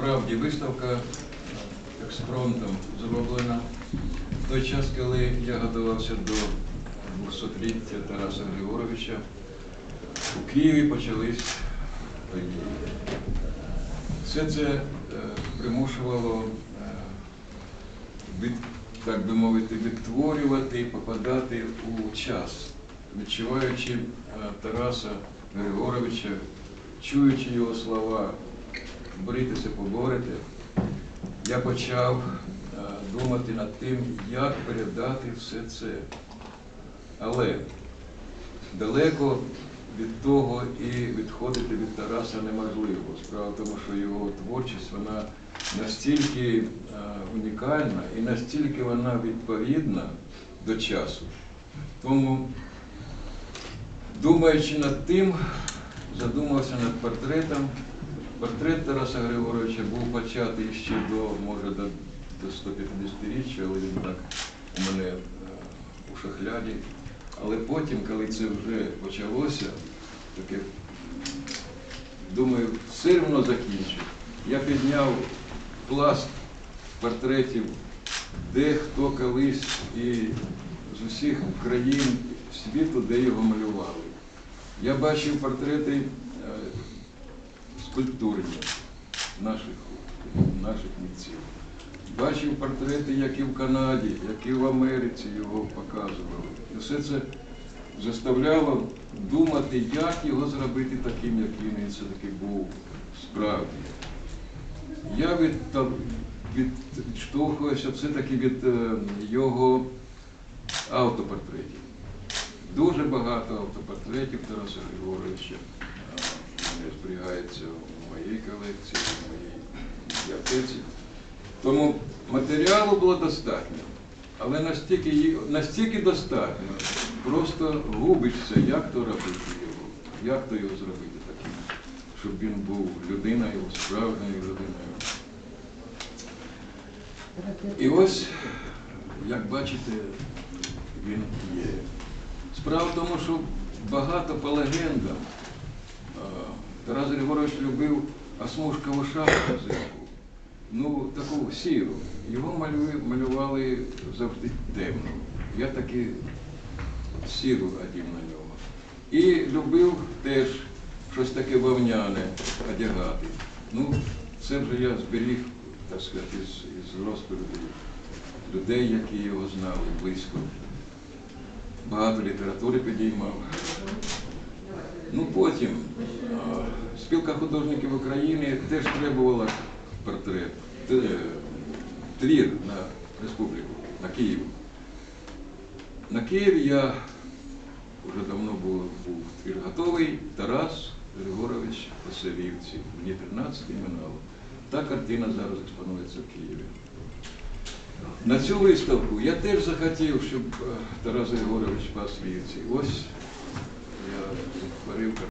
Справді виставка експромтом зроблена. В той час, коли я готувався до 200-ліття Тараса Григоровича, у Києві почались події. Все це е, примушувало, е, так би мовити, відтворювати і попадати у час, відчуваючи е, Тараса Григоровича, чуючи його слова, борітеся, поборете, я почав е, думати над тим, як передати все це. Але далеко від того і відходити від Тараса неможливо. Справа в тому, що його творчість вона настільки е, унікальна і настільки вона відповідна до часу. Тому, думаючи над тим, задумався над портретом. Портрет Тараса Григоровича був початий ще до, може, до, до 150-річчя, але він так у мене е, у шахляді. Але потім, коли це вже почалося, таке, думаю, все одно закінчу. Я підняв пласт портретів, де хто колись і з усіх країн світу, де його малювали. Я бачив портрети е, скульптурні наших, наших митців. Бачив портрети, як і в Канаді, як і в Америці його показували. І все це заставляло думати, як його зробити таким, як він і все-таки був справді. Я від, відштовхуюся все-таки від е, його автопортретів. Дуже багато автопортретів Тараса Григоровича е, вони зберігаються в моїй колекції, в моїй бібліотеці. Тому матеріалу було достатньо, але настільки, настільки достатньо, просто губишся, як то робити його, як то його зробити таким, щоб він був людиною, справжньою людиною. І ось, як бачите, він є. Справа в тому, що багато по легендам Тарас Григорович любив осмушкову шапку взимку, ну таку сіру. Його малювали, малювали завжди темно. Я таки сіру одів на нього. І любив теж щось таке вовняне одягати. Ну, це вже я зберіг, так сказати, із, розповідей людей, які його знали близько. Багато літератури підіймав. Ну потім спілка художників України теж требувала портрет, е, твір на республіку, на Київ. На Київ я вже давно був, був твір готовий. Тарас Григорович Посевівці, мені 13 минало. Та картина зараз експонується в Києві. На цю виставку я теж захотів, щоб е, Тарас Григорович пас. Ось я pareu